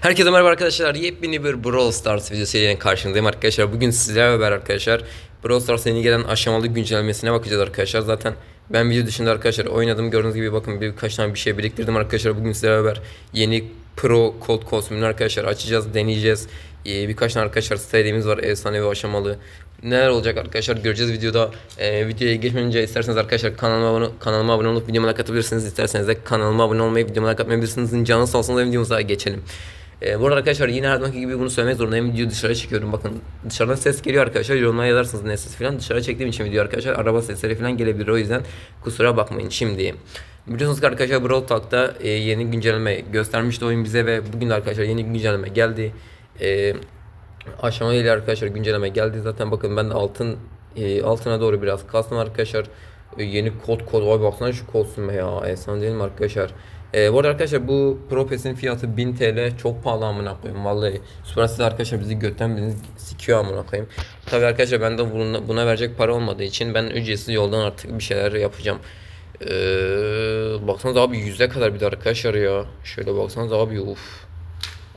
Herkese merhaba arkadaşlar. Yepyeni bir Brawl Stars videosuyla karşınızdayım arkadaşlar. Bugün sizlerle beraber arkadaşlar Brawl Stars'a yeni gelen aşamalı güncellemesine bakacağız arkadaşlar. Zaten ben video dışında arkadaşlar oynadım. Gördüğünüz gibi bakın birkaç tane bir şey biriktirdim arkadaşlar. Bugün sizlerle beraber yeni Pro Cold kostümünü arkadaşlar açacağız, deneyeceğiz. Ee, birkaç tane arkadaşlar stadium'imiz var efsane ve aşamalı. Neler olacak arkadaşlar göreceğiz videoda. Ee, videoya geçmeden önce isterseniz arkadaşlar kanalıma abone, kanalıma abone olup videoma like atabilirsiniz. İsterseniz de kanalıma abone olmayı, videoma like atmayabilirsiniz. Canı sağ olsun videomuza geçelim. Ee, bu arkadaşlar yine her zamanki gibi bunu söylemek zorundayım. Video dışarı çekiyorum. Bakın dışarıdan ses geliyor arkadaşlar. Yorumlara yazarsınız ne ses falan. Dışarı çektiğim için video arkadaşlar. Araba sesleri falan gelebilir. O yüzden kusura bakmayın şimdi. Biliyorsunuz ki arkadaşlar Brawl Talk'ta e, yeni güncelleme göstermişti oyun bize ve bugün de arkadaşlar yeni güncelleme geldi. E, aşama ile arkadaşlar güncelleme geldi. Zaten bakın ben de altın e, altına doğru biraz kastım arkadaşlar. E, yeni kod kod. Vay baksana şu kostüme ya. Efsane değil mi arkadaşlar? E, bu arada arkadaşlar bu Pro Pass'in fiyatı 1000 TL. Çok pahalı amına koyayım vallahi. Supercell arkadaşlar bizi götten bizi sikiyor amına koyayım. Tabii arkadaşlar ben de buna, buna verecek para olmadığı için ben ücretsiz yoldan artık bir şeyler yapacağım. Ee, baksanız abi yüze kadar bir de arkadaşlar ya. Şöyle baksanız abi uf.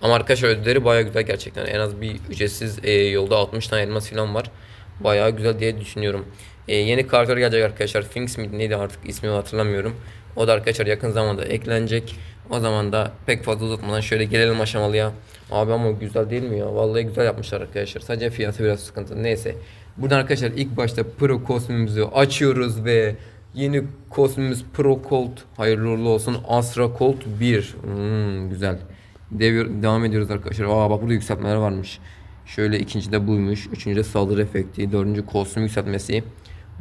Ama arkadaşlar ödülleri baya güzel gerçekten. En az bir ücretsiz e, yolda 60 tane elmas falan var. Baya güzel diye düşünüyorum. E, yeni karakter gelecek arkadaşlar. Finks miydi neydi artık ismini hatırlamıyorum. O da arkadaşlar yakın zamanda eklenecek. O zaman da pek fazla uzatmadan şöyle gelelim aşamalıya. Abi ama güzel değil mi ya? Vallahi güzel yapmışlar arkadaşlar. Sadece fiyatı biraz sıkıntı. Neyse. Buradan arkadaşlar ilk başta Pro kostümümüzü açıyoruz ve yeni kostümümüz Pro Colt. Hayırlı uğurlu olsun. Astra Colt 1. Hmm, güzel. Deviyor, devam ediyoruz arkadaşlar. Aa bak burada yükseltmeler varmış. Şöyle ikinci de buymuş. Üçüncü de saldırı efekti. Dördüncü kostüm yükseltmesi.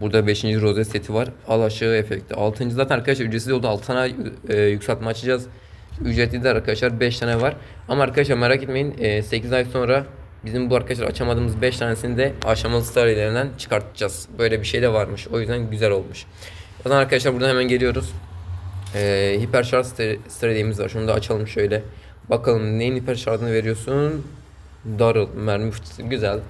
Burada beşinci rozet seti var. Al aşağı efekti. Altıncı zaten arkadaşlar ücretsiz oldu. Altı tane e, yükseltme açacağız. Ücretli de arkadaşlar 5 tane var. Ama arkadaşlar merak etmeyin. E, 8 ay sonra bizim bu arkadaşlar açamadığımız 5 tanesini de aşamalı star çıkartacağız. Böyle bir şey de varmış. O yüzden güzel olmuş. O zaman arkadaşlar buradan hemen geliyoruz. E, hiper şarj stratejimiz var. Şunu da açalım şöyle. Bakalım neyin hiper şarjını veriyorsun? Darıl mermi fıçısı güzel.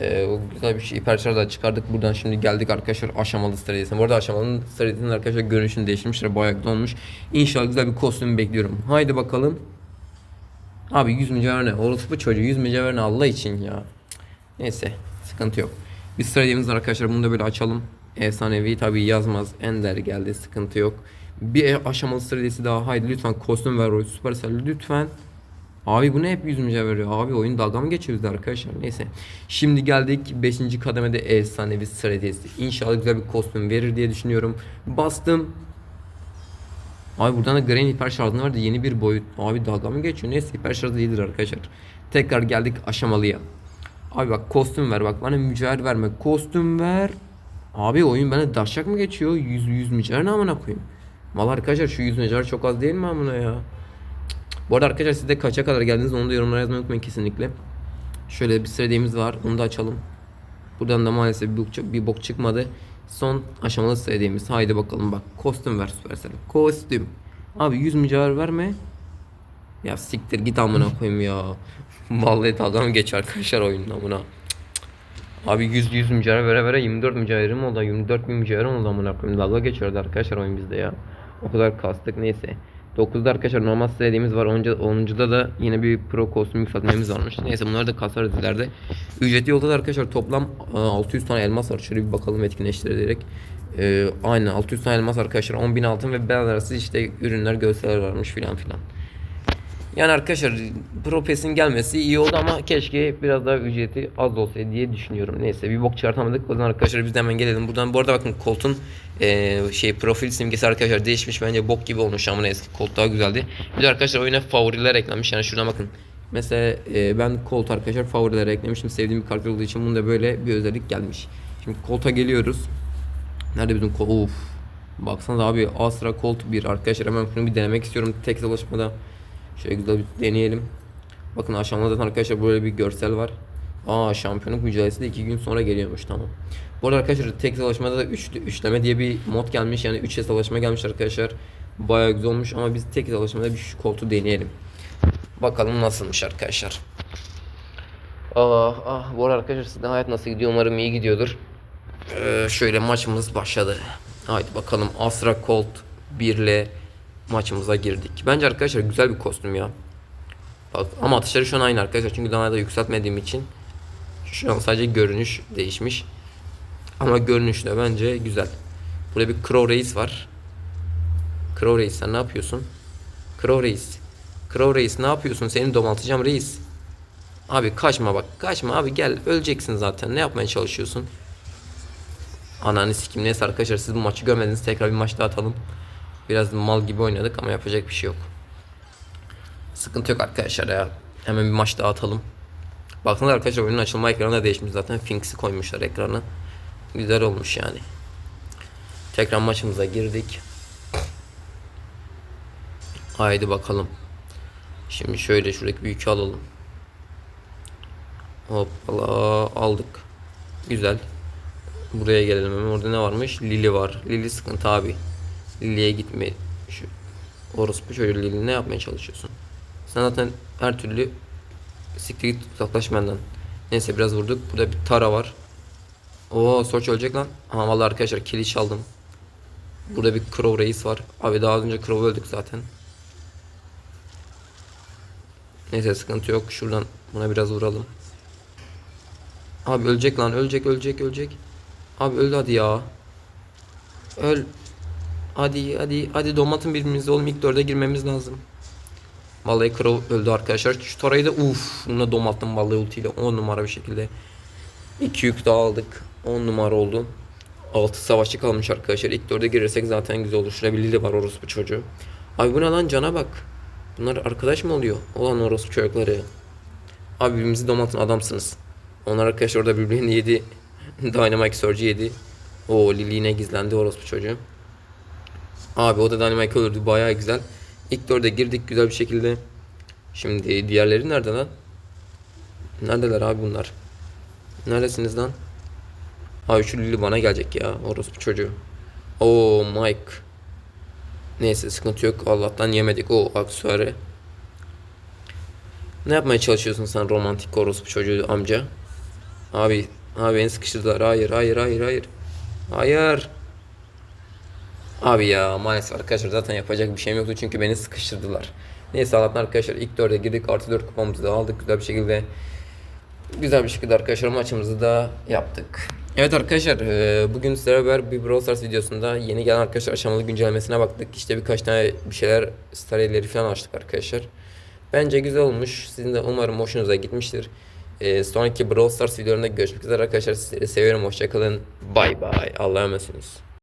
Ee, o güzel bir şey. Hiper şarjı da çıkardık. Buradan şimdi geldik arkadaşlar aşamalı stratejisine. Bu arada aşamalı stratejisinin arkadaşlar görünüşünü değiştirmişler. Bayağı güzel olmuş. İnşallah güzel bir kostüm bekliyorum. Haydi bakalım. Abi 100 mücevher ne? Orası bu çocuğu 100 mücevher ne Allah için ya. Neyse sıkıntı yok. Bir stratejimiz arkadaşlar. Bunu da böyle açalım. Efsanevi tabi yazmaz. Ender geldi sıkıntı yok. Bir aşamalı stratejisi daha. Haydi lütfen kostüm ver Roy Supercell lütfen. Abi bu ne hep 100 mücevher veriyor. Abi oyun dalga mı geçiyor arkadaşlar? Neyse. Şimdi geldik 5. kademede efsanevi stratejisi. İnşallah güzel bir kostüm verir diye düşünüyorum. Bastım. Abi buradan da Granny hiper şarjını var da yeni bir boyut. Abi dalga mı geçiyor? Neyse hiper şarjı iyidir arkadaşlar. Tekrar geldik aşamalıya. Abi bak kostüm ver bak bana mücevher verme. Kostüm ver. Abi oyun bana daşak mı geçiyor? 100 100 mücevher ne amına koyayım? Mal arkadaşlar şu 100 mücevher çok az değil mi amına ya? Bu arada arkadaşlar siz de kaça kadar geldiniz onu da yorumlara yazmayı unutmayın kesinlikle. Şöyle bir stratejimiz var onu da açalım. Buradan da maalesef bir bok, bir bok çıkmadı. Son aşamalı stratejimiz. Haydi bakalım bak. Kostüm ver Supercell. Kostüm. Abi 100 mücevher verme. Ya siktir git amına koyayım ya. Vallahi dalga mı geçer arkadaşlar oyundan buna. Abi 100 100 mücevher vere vere 24 mücevherim oldu. 24 bin mücevherim oldu amına koyayım. Dalga geçiyordu arkadaşlar oyun bizde ya. O kadar kastık neyse. 9'da arkadaşlar normal stratejimiz var. 10. 10'da da yine bir pro kostüm yükseltmemiz varmış. Neyse bunları da kasarız ileride. Ücretli yolda da arkadaşlar toplam e, 600 tane elmas var. Şöyle bir bakalım etkinleştirerek. Ee, aynen 600 tane elmas arkadaşlar 10.000 altın ve bel arası işte ürünler gösterler varmış filan filan. Yani arkadaşlar Pro Pass'in gelmesi iyi oldu ama keşke biraz daha ücreti az olsaydı diye düşünüyorum. Neyse bir bok çıkartamadık. O zaman arkadaşlar biz de hemen gelelim. Buradan bu arada bakın Colt'un e, şey profil simgesi arkadaşlar değişmiş. Bence bok gibi olmuş ama neyse Colt daha güzeldi. Bir de arkadaşlar oyuna favoriler eklenmiş. Yani şuradan bakın. Mesela e, ben Colt arkadaşlar favorilere eklemiştim. Sevdiğim bir karakter olduğu için bunda böyle bir özellik gelmiş. Şimdi Colt'a geliyoruz. Nerede bizim Colt? Of. Baksanıza abi Astra Colt 1 arkadaşlar hemen bunu bir denemek istiyorum tek savaşmada. Şöyle güzel bir deneyelim. Bakın aşağıda zaten arkadaşlar böyle bir görsel var. Aa şampiyonluk mücadelesi de 2 gün sonra geliyormuş tamam. Bu arada arkadaşlar tek savaşmada da üç, üçleme diye bir mod gelmiş. Yani 3'e savaşma gelmiş arkadaşlar. Bayağı güzel olmuş ama biz tek savaşmada bir şu koltuğu deneyelim. Bakalım nasılmış arkadaşlar. Ah ah bu arada arkadaşlar sizde hayat nasıl gidiyor umarım iyi gidiyordur. Ee, şöyle maçımız başladı. Haydi bakalım Astra Colt 1 ile maçımıza girdik. Bence arkadaşlar güzel bir kostüm ya. Bak ama atışları şu an aynı arkadaşlar. Çünkü daha da yükseltmediğim için şu an sadece görünüş değişmiş. Ama görünüş de bence güzel. Burada bir Crow Reis var. Crow Reis sen ne yapıyorsun? Crow Reis. Crow Reis ne yapıyorsun? Seni domaltacağım reis. Abi kaçma bak. Kaçma abi gel. Öleceksin zaten. Ne yapmaya çalışıyorsun? Ananı sikim. Neyse arkadaşlar siz bu maçı görmediniz. Tekrar bir maç daha atalım. Biraz mal gibi oynadık ama yapacak bir şey yok. Sıkıntı yok arkadaşlar ya. Hemen bir maç daha atalım. Bakın arkadaşlar oyunun açılma ekranı da değişmiş zaten. Finks'i koymuşlar ekrana. Güzel olmuş yani. Tekrar maçımıza girdik. Haydi bakalım. Şimdi şöyle şuradaki bir yükü alalım. Hoppala aldık. Güzel. Buraya gelelim. Orada ne varmış? Lili var. Lili sıkıntı abi. Lili'ye gitme. Şu orospu çocuğu Lili ne yapmaya çalışıyorsun? Sen zaten her türlü siktir git uzaklaş benden. Neyse biraz vurduk. Burada bir Tara var. Oo Sorç ölecek lan. Aha vallahi arkadaşlar kili çaldım. Burada bir Crow reis var. Abi daha az önce Crow öldük zaten. Neyse sıkıntı yok. Şuradan buna biraz vuralım. Abi ölecek lan. Ölecek ölecek ölecek. Abi öldü hadi ya. Öl. Hadi hadi hadi domatın birbirimizde oğlum ilk dörde girmemiz lazım. Vallahi Crow öldü arkadaşlar. Şu Tora'yı da uff. Bununla domattım vallahi ultiyle 10 numara bir şekilde. İki yük daha aldık. 10 numara oldu. 6 savaşçı kalmış arkadaşlar. İlk dörde girirsek zaten güzel olur. Şurada bir Lili var orospu çocuğu. Abi bu ne lan cana bak. Bunlar arkadaş mı oluyor? Olan orospu çocukları. Abi birbirimizi domatın adamsınız. Onlar arkadaşlar orada birbirini yedi. Dynamite Surge'ı yedi. O Lili yine gizlendi orospu çocuğu. Abi o da Dynamite öldürdü bayağı güzel. İlk dörde girdik güzel bir şekilde. Şimdi diğerleri nerede lan? Neredeler abi bunlar? Neredesiniz lan? Abi şu Lili bana gelecek ya. Orospu çocuğu. Oo Mike. Neyse sıkıntı yok. Allah'tan yemedik o aksesuarı. Ne yapmaya çalışıyorsun sen romantik orospu çocuğu amca? Abi, abi beni sıkıştırdılar. Hayır, hayır, hayır, hayır. Hayır. Abi ya maalesef arkadaşlar zaten yapacak bir şeyim yoktu çünkü beni sıkıştırdılar. Neyse Allah'tan arkadaşlar ilk dörde girdik. Artı dört kupamızı da aldık güzel bir şekilde. Güzel bir şekilde arkadaşlar maçımızı da yaptık. Evet arkadaşlar e, bugün sizlere beraber bir Brawl Stars videosunda yeni gelen arkadaşlar aşamalı güncellemesine baktık. İşte birkaç tane bir şeyler star elleri falan açtık arkadaşlar. Bence güzel olmuş. Sizin de umarım hoşunuza gitmiştir. E, sonraki Brawl Stars videolarında görüşmek üzere arkadaşlar. Sizleri seviyorum. Hoşçakalın. Bay bay. Allah'a emanetsiniz.